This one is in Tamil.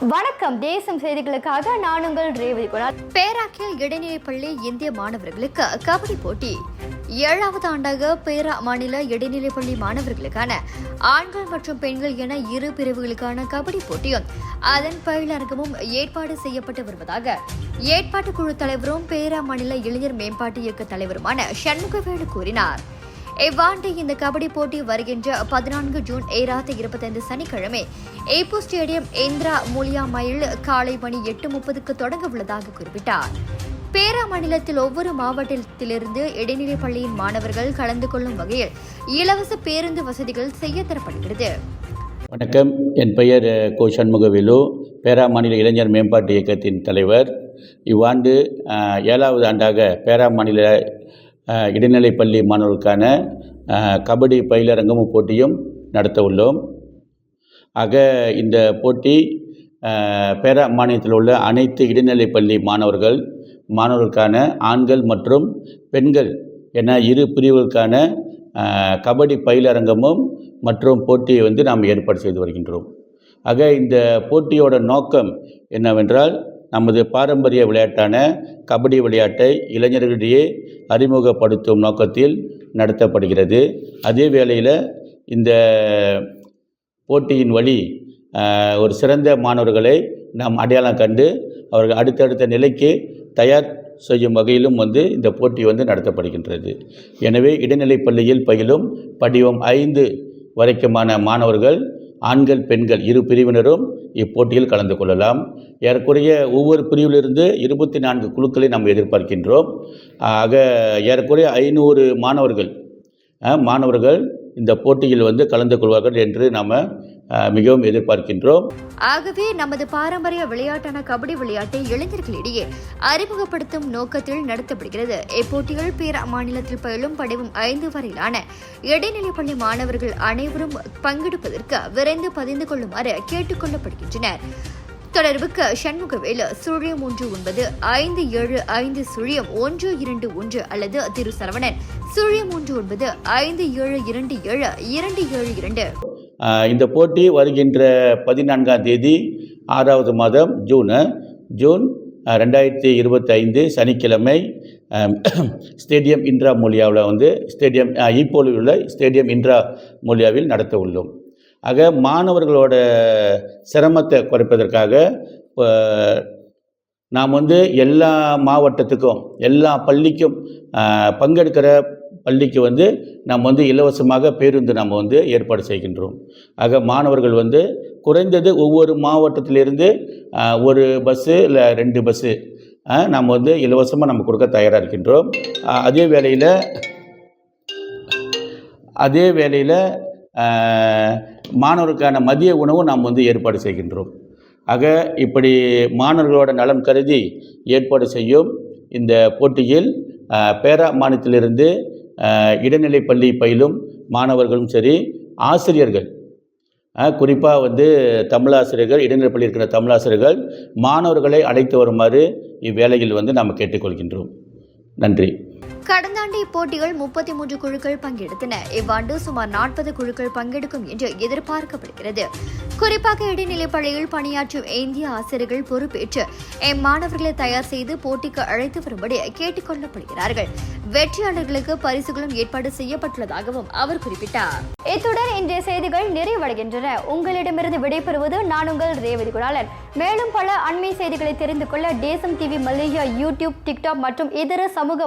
வணக்கம். தேசம் செய்திகளுக்காக நான் உங்கள் ரேவதி குணால். பேராக்கிய இடைநிலைப்பள்ளி இந்திய மாணவர்களுக்கு கபடி போட்டி. ஏழாவது ஆண்டாக பேரா மாநில இடைநிலைப்பள்ளி மாணவர்களுக்கான ஆண்கள் மற்றும் பெண்கள் என இரு பிரிவுகளுக்கான கபடி போட்டியும் அதன் பயிலரங்கமும் ஏற்பாடு செய்யப்பட்டு வருவதாக ஏற்பாட்டு குழு தலைவரும் பேரா மாநில இளைஞர் மேம்பாட்டு இயக்க தலைவருமான சண்முகவேலு கூறினார். இவ்வாண்டு இந்த கபடி போட்டி வருகின்ற பதினான்கு ஜூன் ஏராத்து இருபத்தைந்து சனிக்கிழமை ஏப்போ ஸ்டேடியம் இந்திரா மூலியாமையில் காலை மணி எட்டு முப்பதுக்கு தொடங்க உள்ளதாக குறிப்பிட்டார். பேரா மாநிலத்தில் ஒவ்வொரு மாவட்டத்திலிருந்து இடைநிலை பள்ளியின் மாணவர்கள் கலந்து கொள்ளும் வகையில் இலவச பேருந்து வசதிகள் செய்ய தரப்படுகிறது வணக்கம். என் பெயர் கோ சண்முகவேலு பேரா மாநில இளைஞர் மேம்பாட்டு இயக்கத்தின் தலைவர். இவ்வாண்டு ஏழாவது ஆண்டாக பேரா மாநில இடைநிலை பள்ளி மாணவர்களுக்கான கபடி பயிலரங்கமும் போட்டியும் நடத்த உள்ளோம். ஆக இந்த போட்டி பேர பேரா மாநிலத்தில் உள்ள அனைத்து இடைநிலை பள்ளி மாணவர்கள் மாணவர்களுக்கான ஆண்கள் மற்றும் பெண்கள் என இரு பிரிவுகளுக்கான கபடி பயிலரங்கமும் மற்றும் போட்டியை வந்து நாம் ஏற்பாடு செய்து வருகின்றோம். ஆக இந்த போட்டியோட நோக்கம் என்னவென்றால் நமது பாரம்பரிய விளையாட்டான கபடி விளையாட்டை இளைஞர்களிடையே அறிமுகப்படுத்தும் நோக்கத்தில் நடத்தப்படுகிறது. அதே வேளையில் இந்த போட்டியின் வழி ஒரு சிறந்த மாணவர்களை நாம் அடையாளம் கண்டு அவர்கள் அடுத்தடுத்த நிலைக்கு தயார் செய்யும் வகையிலும் வந்து இந்த போட்டி வந்து நடத்தப்படுகின்றது. எனவே இடைநிலைப் பள்ளியில் பயிலும் படிவம் ஐந்து வரைக்குமான மாணவர்கள் ஆண்கள் பெண்கள் இரு பிரிவினரும் இப்போட்டியில் கலந்து கொள்ளலாம். ஏறக்குறைய ஒவ்வொரு பிரிவிலிருந்து இருபத்தி நான்கு குழுக்களை நாம் எதிர்பார்க்கின்றோம். ஆக ஏறக்குறைய ஐநூறு மாணவர்கள் மாணவர்கள் இந்த போட்டியில் வந்து கலந்து கொள்வார்கள் என்று நாம் மிகவும் எதிர்பார்க்கின்றோம். ஆகவே நமது பாரம்பரிய விளையாட்டான கபடி விளையாட்டை இளைஞர்களிடையே அறிமுகப்படுத்தும் நோக்கத்தில் நடத்தப்படுகிறது. இப்போட்டிகள் பேர மாநிலத்தில் பயிலும் படிவம் ஐந்து வரையிலான இடைநிலைப்பள்ளி மாணவர்கள் அனைவரும் பங்கெடுப்பதற்கு விரைந்து பதிந்து கொள்ளுமாறு கேட்டுக் கொள்ளப்படுகின்றனர். தொடர்புக்கு சண்முகவேலு சுழியம் ஒன்று ஒன்பது ஐந்து ஏழு ஐந்து சுழியம் ஒன்று இரண்டு ஒன்று அல்லது திரு சரவணன் சுழியம் ஒன்று ஒன்பது ஐந்து ஏழு இரண்டு ஏழு இரண்டு ஏழு இரண்டு. இந்த போட்டி வருகின்ற பதினான்காம் தேதி ஆறாவது மாதம் ஜூனு ஜூன் ரெண்டாயிரத்தி இருபத்தைந்து சனிக்கிழமை ஸ்டேடியம் இந்திரா மொழியாவில் வந்து ஸ்டேடியம் ஆஹ் ஈப்போலில் உள்ள ஸ்டேடியம் இந்திரா மொழியாவில் நடத்த உள்ளோம். ஆக மாணவர்களோட சிரமத்தை குறைப்பதற்காக நாம் வந்து எல்லா மாவட்டத்துக்கும் எல்லா பள்ளிக்கும் பங்கெடுக்கிற பள்ளிக்கு வந்து நாம் வந்து இலவசமாக பேருந்து நாம் வந்து ஏற்பாடு செய்கின்றோம். ஆக மாணவர்கள் வந்து குறைந்தது ஒவ்வொரு மாவட்டத்திலிருந்து ஒரு பஸ்ஸு இல்லை ரெண்டு பஸ்ஸு நாம் வந்து இலவசமாக நம்ம கொடுக்க தயாராக இருக்கின்றோம். அதே வேளையில் அதே வேளையில் மாணவருக்கான மதிய உணவும் நாம் வந்து ஏற்பாடு செய்கின்றோம். ஆக இப்படி மாணவர்களோட நலன் கருதி ஏற்பாடு செய்யும் இந்த போட்டியில் பேரா மாநிலத்திலிருந்து இடைநிலை பள்ளி பயிலும் மாணவர்களும் சரி ஆசிரியர்கள். குறிப்பாக வந்து தமிழாசிரியர்கள் இடைநிலை பள்ளி இருக்கிற தமிழாசிரியர்கள் மாணவர்களை அழைத்து வருமாறு இவ்வேளையில் வந்து நாம் கேட்டுக்கொள்கின்றோம். நன்றி. கடந்த ஆண்டு இப்போட்டிகள் முப்பத்தி மூன்று குழுக்கள் பங்கெடுத்தன. இவ்வாண்டு சுமார் நாற்பது குழுக்கள் பங்கெடுக்கும் என்று எதிர்பார்க்கப்படுகிறது. குறிப்பாக இடைநிலைப் பள்ளியில் பணியாற்றும் இந்திய ஆசிரியர்கள் பொறுப்பேற்று இம்மாணவர்களை தயார் செய்து போட்டிக்கு அழைத்து வரும்படி கேட்டுக் கொள்ளப்படுகிறார்கள். வெற்றியாளர்களுக்கு பரிசுகளும் ஏற்பாடு செய்யப்பட்டுள்ளதாகவும் அவர் குறிப்பிட்டார். இத்துடன் இன்றைய செய்திகள் நிறைவடைகின்றன. உங்களிடமிருந்து விடைபெறுவது நான் உங்கள் ரேவதி குணாலன். மேலும் பல அண்மை செய்திகளை தெரிந்து கொள்ள தேசம் டிவி மலேசியா யூடியூப் டிக்டாக் மற்றும் இதர சமூக